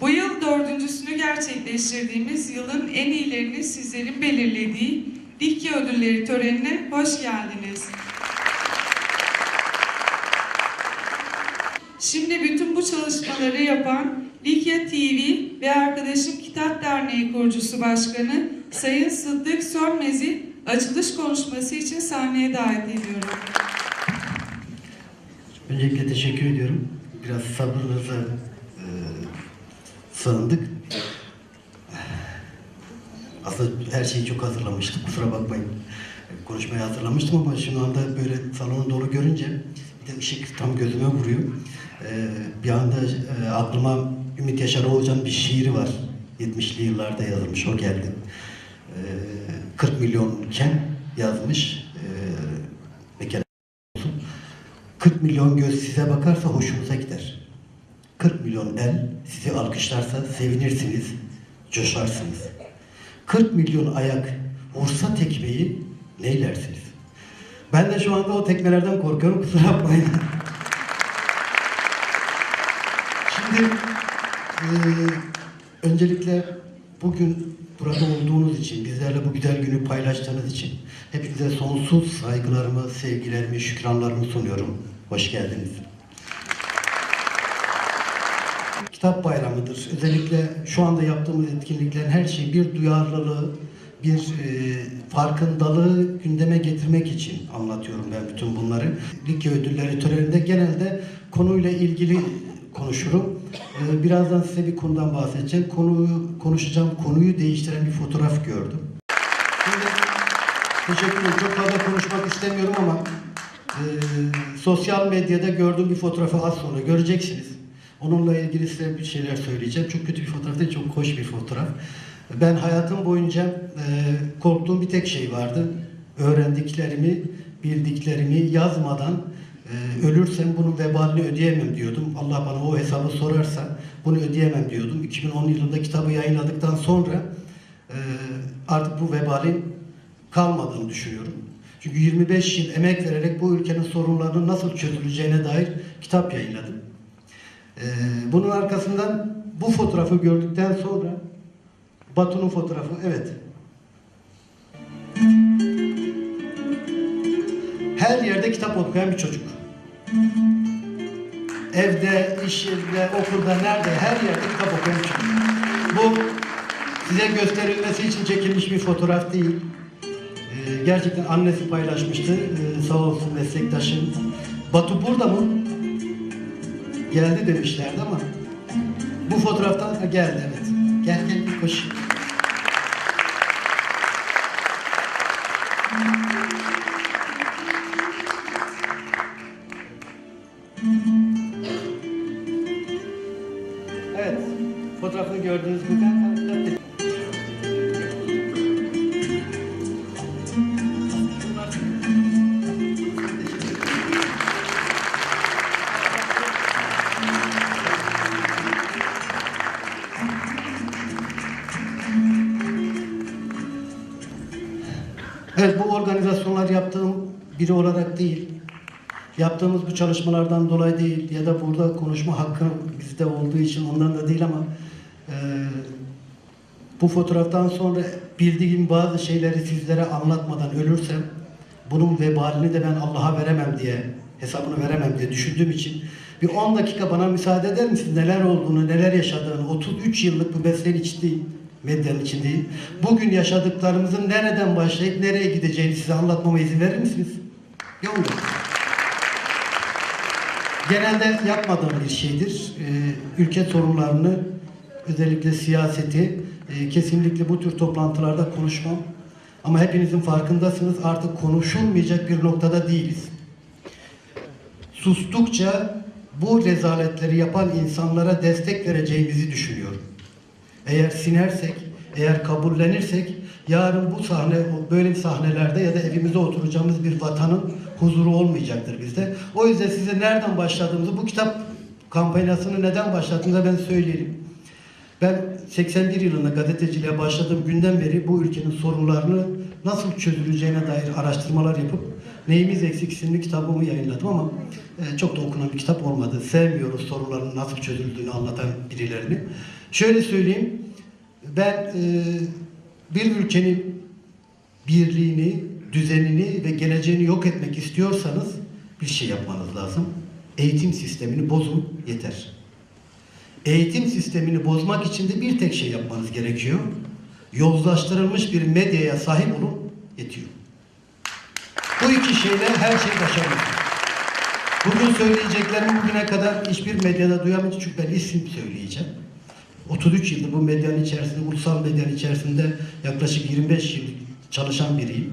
Bu yıl dördüncüsünü gerçekleştirdiğimiz yılın en iyilerini sizlerin belirlediği Likya Ödülleri törenine hoş geldiniz. Şimdi bütün bu çalışmaları yapan Likya TV ve Arkadaşım Kitap Derneği kurucusu başkanı Sayın Sıddık Sönmez'i açılış konuşması için sahneye davet ediyorum. Öncelikle teşekkür ediyorum. Biraz sabrınıza sığındık. Aslında her şeyi çok hazırlamıştım. Kusura bakmayın. Konuşmayı hazırlamıştım ama şu anda böyle salonu dolu görünce bir de ışık tam gözüme vuruyor. E, bir anda e, aklıma Ümit Yaşar Oğuzcan bir şiiri var. 70'li yıllarda yazılmış. O geldi. E, 40 milyonken yazmış. E, bir kere 40 milyon göz size bakarsa hoşunuza gider. 40 milyon el sizi alkışlarsa sevinirsiniz, coşarsınız. 40 milyon ayak vursa tekmeyi neylersiniz? Ben de şu anda o tekmelerden korkuyorum kusura bakmayın. Şimdi eee, öncelikle bugün burada olduğunuz için, bizlerle bu güzel günü paylaştığınız için hepinize sonsuz saygılarımı, sevgilerimi, şükranlarımı sunuyorum. Hoş geldiniz. Kitap bayramıdır. Özellikle şu anda yaptığımız etkinliklerin her şeyi bir duyarlılığı, bir e, farkındalığı gündeme getirmek için anlatıyorum ben bütün bunları. Likya ödülleri töreninde genelde konuyla ilgili konuşurum. E, birazdan size bir konudan bahsedeceğim. Konuyu konuşacağım. Konuyu değiştiren bir fotoğraf gördüm. Şimdi, teşekkür ederim. Çok fazla konuşmak istemiyorum ama e, sosyal medyada gördüğüm bir fotoğrafı az sonra göreceksiniz. Onunla ilgili size bir şeyler söyleyeceğim. Çok kötü bir fotoğraf değil, çok hoş bir fotoğraf. Ben hayatım boyunca e, korktuğum bir tek şey vardı. Öğrendiklerimi, bildiklerimi yazmadan e, ölürsem bunun vebalini ödeyemem diyordum. Allah bana o hesabı sorarsa bunu ödeyemem diyordum. 2010 yılında kitabı yayınladıktan sonra e, artık bu vebalin kalmadığını düşünüyorum. Çünkü 25 yıl emek vererek bu ülkenin sorunlarının nasıl çözüleceğine dair kitap yayınladım. Ee, bunun arkasından bu fotoğrafı gördükten sonra Batu'nun fotoğrafı, evet. Her yerde kitap okuyan bir çocuk. Evde, iş yerinde, okulda, nerede, her yerde kitap okuyan bir çocuk. Bu size gösterilmesi için çekilmiş bir fotoğraf değil. Ee, gerçekten annesi paylaşmıştı. Ee, sağ olsun meslektaşım. Batu burada mı? Geldi demişlerdi ama bu fotoğraftan ha, geldi evet. Gel gel bir koş. Evet, fotoğrafını gördüğünüz gibi yaptığımız bu çalışmalardan dolayı değil ya da burada konuşma hakkı bizde olduğu için ondan da değil ama e, bu fotoğraftan sonra bildiğim bazı şeyleri sizlere anlatmadan ölürsem bunun vebalini de ben Allah'a veremem diye hesabını veremem diye düşündüğüm için bir 10 dakika bana müsaade eder misiniz? Neler olduğunu, neler yaşadığını, 33 yıllık bu mesleğin içindeyim, medyanın içindeyim. Bugün yaşadıklarımızın nereden başlayıp nereye gideceğini size anlatmama izin verir misiniz? Yok mu? Genelde yapmadığım bir şeydir. Ee, ülke sorunlarını, özellikle siyaseti e, kesinlikle bu tür toplantılarda konuşmam. Ama hepinizin farkındasınız artık konuşulmayacak bir noktada değiliz. Sustukça bu rezaletleri yapan insanlara destek vereceğimizi düşünüyorum. Eğer sinersek, eğer kabullenirsek yarın bu sahne, böyle sahnelerde ya da evimizde oturacağımız bir vatanın huzuru olmayacaktır bizde. O yüzden size nereden başladığımızı, bu kitap kampanyasını neden başladığımızı ben söyleyelim. Ben 81 yılında gazeteciliğe başladığım günden beri bu ülkenin sorunlarını nasıl çözüleceğine dair araştırmalar yapıp Neyimiz Eksik isimli kitabımı yayınladım ama e, çok da okunan bir kitap olmadı. Sevmiyoruz soruların nasıl çözüldüğünü anlatan birilerini. Şöyle söyleyeyim, ben e, bir ülkenin birliğini, düzenini ve geleceğini yok etmek istiyorsanız bir şey yapmanız lazım. Eğitim sistemini bozun yeter. Eğitim sistemini bozmak için de bir tek şey yapmanız gerekiyor. Yozlaştırılmış bir medyaya sahip olun yetiyor. Bu iki şeyle her şey başarılır. Bugün söyleyeceklerimi bugüne kadar hiçbir medyada duyamadım çünkü ben isim söyleyeceğim. 33 yıldır bu medyanın içerisinde, ulusal medyanın içerisinde yaklaşık 25 yıl çalışan biriyim.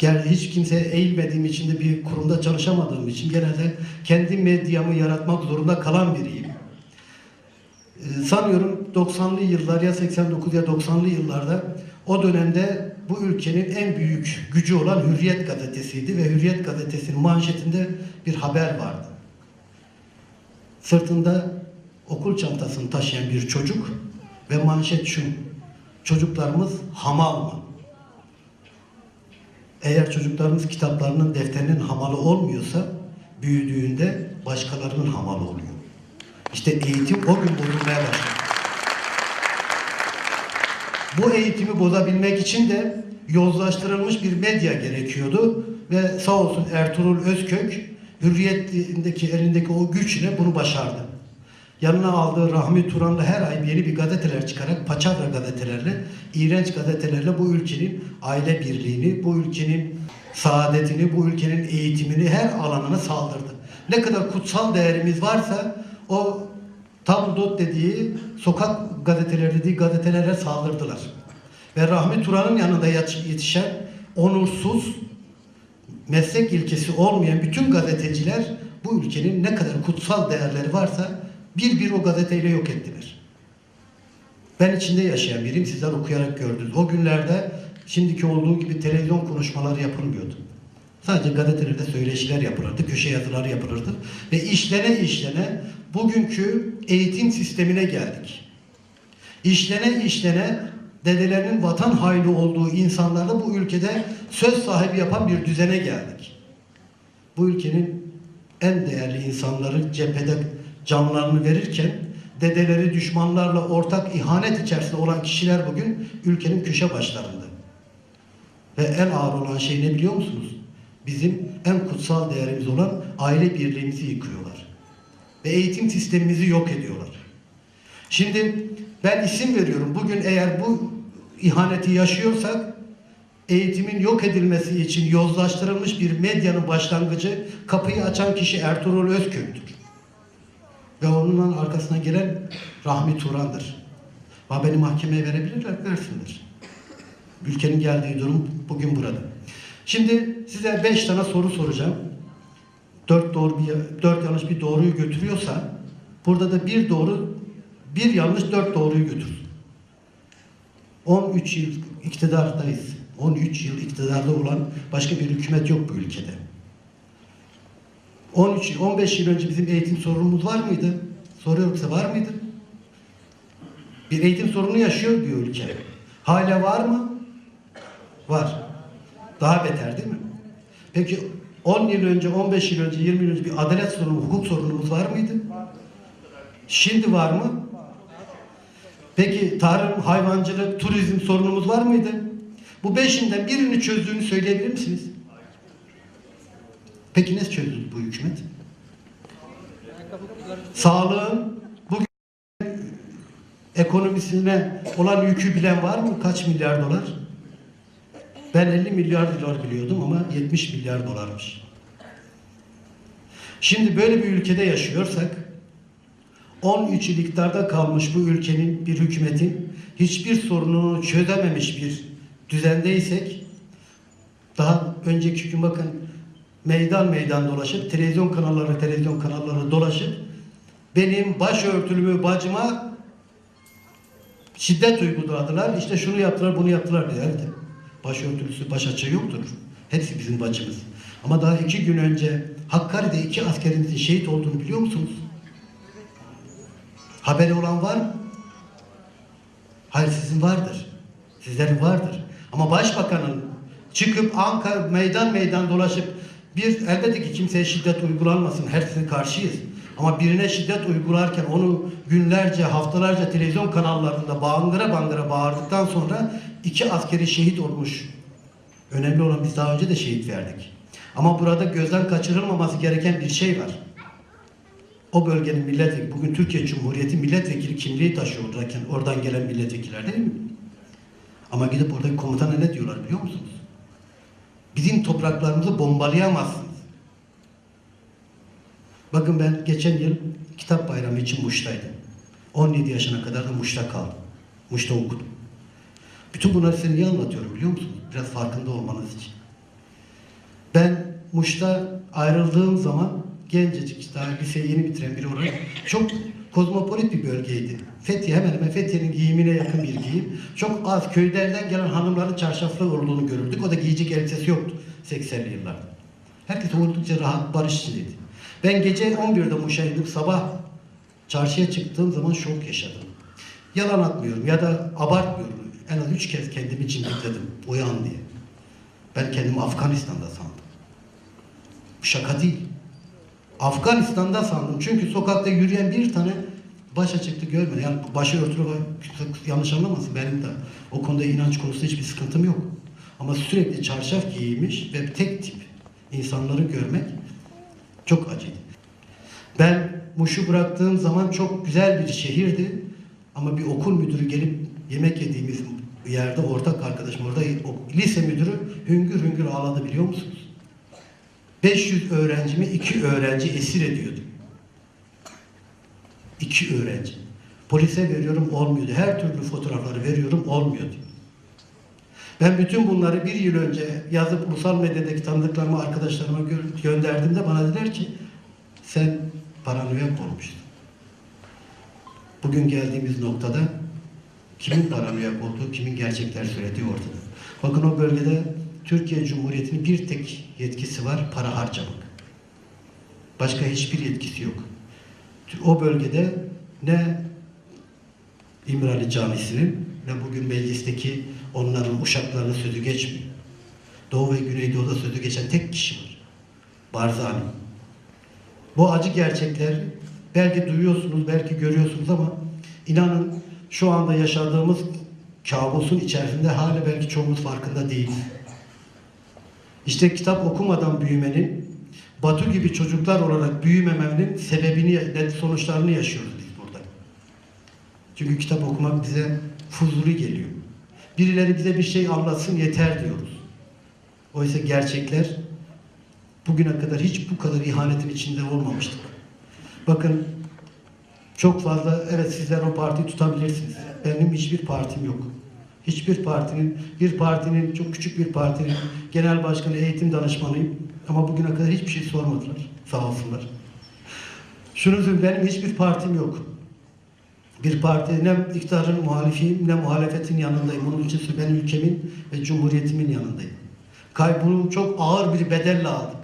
Gel hiç kimseye eğilmediğim için de bir kurumda çalışamadığım için genelde kendi medyamı yaratmak zorunda kalan biriyim. Ee, sanıyorum 90'lı yıllar ya 89 ya 90'lı yıllarda o dönemde bu ülkenin en büyük gücü olan Hürriyet gazetesiydi ve Hürriyet gazetesinin manşetinde bir haber vardı. Sırtında okul çantasını taşıyan bir çocuk ve manşet şu. Çocuklarımız hamal mı? Eğer çocuklarımız kitaplarının defterinin hamalı olmuyorsa büyüdüğünde başkalarının hamalı oluyor. İşte eğitim o gün bozulmaya başladı. Bu eğitimi bozabilmek için de yozlaştırılmış bir medya gerekiyordu ve sağ olsun Ertuğrul Özkök hürriyetindeki elindeki o güçle bunu başardı. Yanına aldığı Rahmi Turan'la her ay yeni bir gazeteler çıkarak paçavra gazetelerle, iğrenç gazetelerle bu ülkenin aile birliğini, bu ülkenin saadetini, bu ülkenin eğitimini her alanına saldırdı. Ne kadar kutsal değerimiz varsa o tabldot dediği sokak gazeteleri dediği gazetelere saldırdılar. Ve Rahmi Turan'ın yanında yetişen onursuz, meslek ilkesi olmayan bütün gazeteciler bu ülkenin ne kadar kutsal değerleri varsa bir bir o gazeteyle yok ettiler. Ben içinde yaşayan biriyim, sizler okuyarak gördünüz. O günlerde şimdiki olduğu gibi televizyon konuşmaları yapılmıyordu. Sadece gazetelerde söyleşiler yapılırdı, köşe yazıları yapılırdı. Ve işlene işlene bugünkü eğitim sistemine geldik. İşlene işlene dedelerinin vatan haini olduğu insanlarla bu ülkede söz sahibi yapan bir düzene geldik. Bu ülkenin en değerli insanları cephede canlarını verirken dedeleri düşmanlarla ortak ihanet içerisinde olan kişiler bugün ülkenin köşe başlarında. Ve en ağır olan şey ne biliyor musunuz? Bizim en kutsal değerimiz olan aile birliğimizi yıkıyorlar. Ve eğitim sistemimizi yok ediyorlar. Şimdi ben isim veriyorum. Bugün eğer bu ihaneti yaşıyorsak eğitimin yok edilmesi için yozlaştırılmış bir medyanın başlangıcı kapıyı açan kişi Ertuğrul Özkök'tür. Ve onun arkasına gelen Rahmi Turan'dır. Ama beni mahkemeye verebilirler, versinler. Ülkenin geldiği durum bugün burada. Şimdi size beş tane soru soracağım. Dört doğru bir dört yanlış bir doğruyu götürüyorsa burada da bir doğru bir yanlış dört doğruyu götür. 13 yıl iktidardayız. 13 yıl iktidarda olan başka bir hükümet yok bu ülkede. 13 yıl, 15 yıl önce bizim eğitim sorunumuz var mıydı? Size var mıydı? Bir eğitim sorunu yaşıyor bir ülke. Hala var mı? Var. Daha beter değil mi? Peki 10 yıl önce, 15 yıl önce, 20 yıl önce bir adalet sorunu, hukuk sorunumuz var mıydı? Şimdi var mı? Peki tarım, hayvancılık, turizm sorunumuz var mıydı? Bu beşinden birini çözdüğünü söyleyebilir misiniz? Peki ne çözdü bu hükümet? Sağlığın bugün ekonomisine olan yükü bilen var mı? Kaç milyar dolar? Ben 50 milyar dolar biliyordum ama 70 milyar dolarmış. Şimdi böyle bir ülkede yaşıyorsak 13 yıl iktidarda kalmış bu ülkenin bir hükümetin hiçbir sorununu çözememiş bir düzendeysek daha önceki gün bakın meydan meydan dolaşıp televizyon kanalları televizyon kanalları dolaşıp benim başörtülümü bacıma şiddet uyguladılar. İşte şunu yaptılar, bunu yaptılar diye. Evet. Başörtülüsü, baş açığı yoktur. Hepsi bizim bacımız. Ama daha iki gün önce Hakkari'de iki askerimizin şehit olduğunu biliyor musunuz? Haberi olan var mı? Hayır sizin vardır. Sizlerin vardır. Ama başbakanın çıkıp Ankara meydan meydan dolaşıp bir elbette ki kimseye şiddet uygulanmasın. Hepsine karşıyız. Ama birine şiddet uygularken onu günlerce, haftalarca televizyon kanallarında bağındıra bandıra bağırdıktan sonra iki askeri şehit olmuş. Önemli olan biz daha önce de şehit verdik. Ama burada gözden kaçırılmaması gereken bir şey var. O bölgenin milletvekili, bugün Türkiye Cumhuriyeti milletvekili kimliği taşıyor oradayken, oradan gelen milletvekiller değil mi? Ama gidip oradaki komutana ne diyorlar biliyor musunuz? Bizim topraklarımızı bombalayamazsınız. Bakın ben geçen yıl kitap bayramı için Muş'taydım. 17 yaşına kadar da Muş'ta kaldım. Muş'ta okudum. Bütün bunları size niye anlatıyorum biliyor musunuz? Biraz farkında olmanız için. Ben Muş'ta ayrıldığım zaman gencecik daha liseyi yeni bitiren biri olarak çok kozmopolit bir bölgeydi. Fethiye hemen hemen Fethiye'nin giyimine yakın bir giyim. Çok az köylerden gelen hanımların çarşaflı olduğunu görürdük. O da giyecek elbisesi yoktu 80'li yıllarda. Herkes oldukça rahat, barış içindeydi. Ben gece 11'de Muş'a sabah çarşıya çıktığım zaman şok yaşadım. Yalan atmıyorum ya da abartmıyorum. En az üç kez kendimi cimrikledim, uyan diye. Ben kendimi Afganistan'da sandım. Bu şaka değil. Afganistan'da sandım. Çünkü sokakta yürüyen bir tane başa çıktı görmedim. Yani başı örtülü var. yanlış anlamasın benim de. O konuda inanç konusunda hiçbir sıkıntım yok. Ama sürekli çarşaf giymiş ve tek tip insanları görmek çok acıydı. Ben Muş'u bıraktığım zaman çok güzel bir şehirdi. Ama bir okul müdürü gelip yemek yediğimiz yerde ortak arkadaşım orada lise müdürü hüngür hüngür ağladı biliyor musunuz? 500 öğrencimi iki öğrenci esir ediyordu. İki öğrenci. Polise veriyorum olmuyordu. Her türlü fotoğrafları veriyorum olmuyordu. Ben bütün bunları bir yıl önce yazıp ulusal medyadaki tanıdıklarıma, arkadaşlarıma gö- gönderdiğimde bana dediler ki sen paranoyak olmuşsun. Bugün geldiğimiz noktada kimin paranoyak olduğu, kimin gerçekler söylediği ortada. Bakın o bölgede Türkiye Cumhuriyeti'nin bir tek yetkisi var, para harcamak. Başka hiçbir yetkisi yok. O bölgede ne İmrali Camisi'nin ne bugün meclisteki onların uşaklarının sözü geçmiyor. Doğu ve Güneydoğu'da sözü geçen tek kişi var. Barzani. Bu acı gerçekler belki duyuyorsunuz, belki görüyorsunuz ama inanın şu anda yaşadığımız kabusun içerisinde hala belki çoğumuz farkında değiliz. İşte kitap okumadan büyümenin, Batu gibi çocuklar olarak büyümemenin sebebini, net sonuçlarını yaşıyoruz biz burada. Çünkü kitap okumak bize fuzuli geliyor. Birileri bize bir şey anlatsın yeter diyoruz. Oysa gerçekler bugüne kadar hiç bu kadar ihanetin içinde olmamıştık. Bakın çok fazla evet sizler o partiyi tutabilirsiniz. Benim hiçbir partim yok. Hiçbir partinin, bir partinin, çok küçük bir partinin genel başkanı, eğitim danışmanıyım. Ama bugüne kadar hiçbir şey sormadılar. Sağ olsunlar. Şunu benim hiçbir partim yok. Bir parti ne iktidarın muhalifiyim ne muhalefetin yanındayım. Bunun için ben ülkemin ve cumhuriyetimin yanındayım. Kay bunu çok ağır bir bedelle aldık.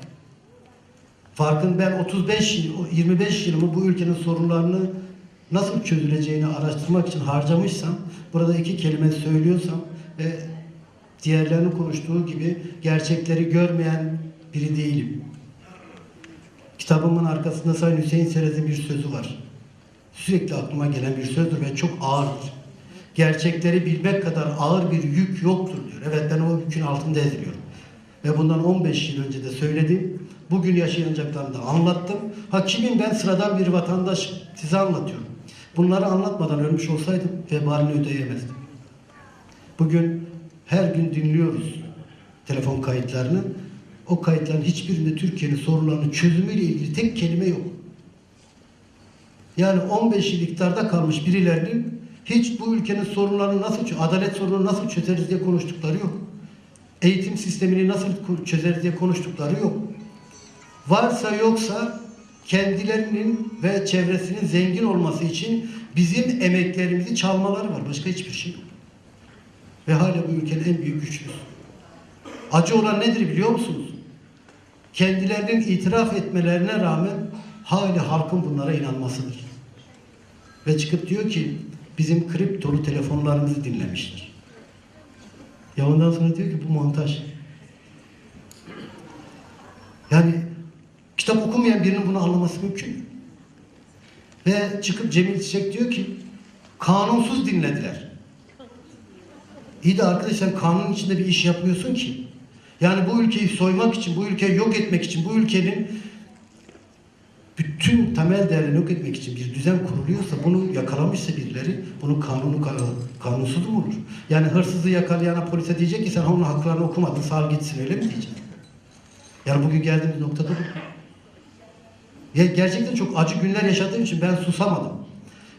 Farkın ben 35 yıl, 25 yılımı bu ülkenin sorunlarını nasıl çözüleceğini araştırmak için harcamışsam, burada iki kelime söylüyorsam ve diğerlerinin konuştuğu gibi gerçekleri görmeyen biri değilim. Kitabımın arkasında Sayın Hüseyin Serez'in bir sözü var. Sürekli aklıma gelen bir sözdür ve çok ağırdır. Gerçekleri bilmek kadar ağır bir yük yoktur diyor. Evet ben o yükün altında eziliyorum. Ve bundan 15 yıl önce de söyledim. Bugün yaşayacaklarını da anlattım. Hakimim ben sıradan bir vatandaş size anlatıyorum. Bunları anlatmadan ölmüş olsaydım vebalini ödeyemezdim. Bugün her gün dinliyoruz telefon kayıtlarını. O kayıtların hiçbirinde Türkiye'nin sorunlarının çözümüyle ilgili tek kelime yok. Yani 15 yıl iktidarda kalmış birilerinin hiç bu ülkenin sorunlarını nasıl, adalet sorununu nasıl çözeriz diye konuştukları yok. Eğitim sistemini nasıl çözeriz diye konuştukları yok. Varsa yoksa kendilerinin ve çevresinin zengin olması için bizim emeklerimizi çalmaları var. Başka hiçbir şey yok. Ve hala bu ülkenin en büyük güçlüsü. Acı olan nedir biliyor musunuz? Kendilerinin itiraf etmelerine rağmen hala halkın bunlara inanmasıdır. Ve çıkıp diyor ki bizim kriptolu telefonlarımızı dinlemiştir. Ya ondan sonra diyor ki bu montaj. Yani kitap okumayan birinin bunu anlaması mümkün mü? Ve çıkıp Cemil Çiçek diyor ki kanunsuz dinlediler. İyi de arkadaş sen kanun içinde bir iş yapmıyorsun ki. Yani bu ülkeyi soymak için, bu ülkeyi yok etmek için, bu ülkenin bütün temel değerlerini yok etmek için bir düzen kuruluyorsa, bunu yakalamışsa birileri, bunun kanunu kanunsuz mu olur? Yani hırsızı yakalayana polise diyecek ki sen onun haklarını okumadın, sağ gitsin öyle mi diyecek? Yani bugün geldiğimiz noktada bu. Gerçekten çok acı günler yaşadığım için ben susamadım.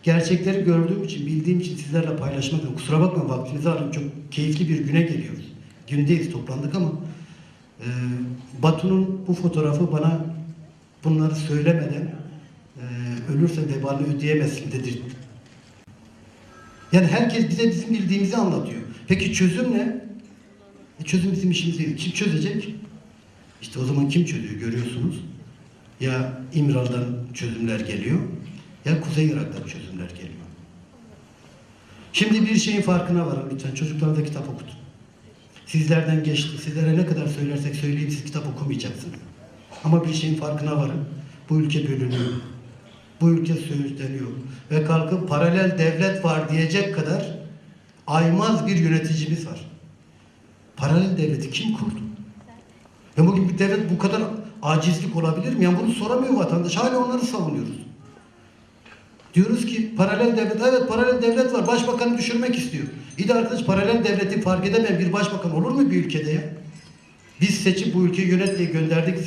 Gerçekleri gördüğüm için, bildiğim için sizlerle paylaşmak istiyorum. Kusura bakmayın vaktinizi alayım. Çok keyifli bir güne geliyoruz. Gündeyiz, toplandık ama e, Batu'nun bu fotoğrafı bana bunları söylemeden e, ölürse vebalini ödeyemezsin dedirtti. Yani herkes bize bizim bildiğimizi anlatıyor. Peki çözüm ne? E çözüm bizim işimiz değil. Kim çözecek? İşte o zaman kim çözüyor görüyorsunuz. Ya İmralı'dan çözümler geliyor ya Kuzey Irak'tan çözümler geliyor. Şimdi bir şeyin farkına varın lütfen. Çocuklara da kitap okutun. Sizlerden geçti. Sizlere ne kadar söylersek söyleyeyim siz kitap okumayacaksınız. Ama bir şeyin farkına varın. Bu ülke bölünüyor. Bu ülke söğütleniyor. Ve kalkıp paralel devlet var diyecek kadar aymaz bir yöneticimiz var. Paralel devleti kim kurdu? Ya bugün bir devlet bu kadar acizlik olabilir mi? Yani bunu soramıyor vatandaş. Hala onları savunuyoruz. Diyoruz ki paralel devlet, evet paralel devlet var. Başbakanı düşürmek istiyor. İyi de arkadaş paralel devleti fark edemeyen bir başbakan olur mu bir ülkede ya? Biz seçip bu ülkeyi yönet diye gönderdik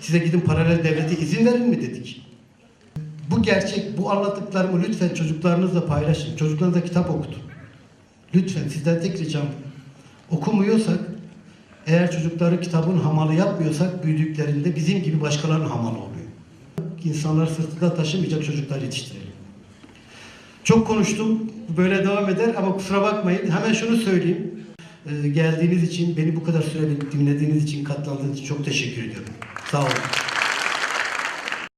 size gidin paralel devlete izin verin mi dedik. Bu gerçek, bu anlattıklarımı lütfen çocuklarınızla paylaşın. Çocuklarınıza kitap okutun. Lütfen sizden tek ricam okumuyorsak eğer çocukları kitabın hamalı yapmıyorsak büyüdüklerinde bizim gibi başkalarının hamalı oluyor. İnsanlar sırtında taşımayacak çocuklar yetiştirelim. Çok konuştum. Böyle devam eder ama kusura bakmayın. Hemen şunu söyleyeyim. Ee, geldiğiniz için, beni bu kadar süre dinlediğiniz için, katlandığınız için çok teşekkür ediyorum. Sağ olun.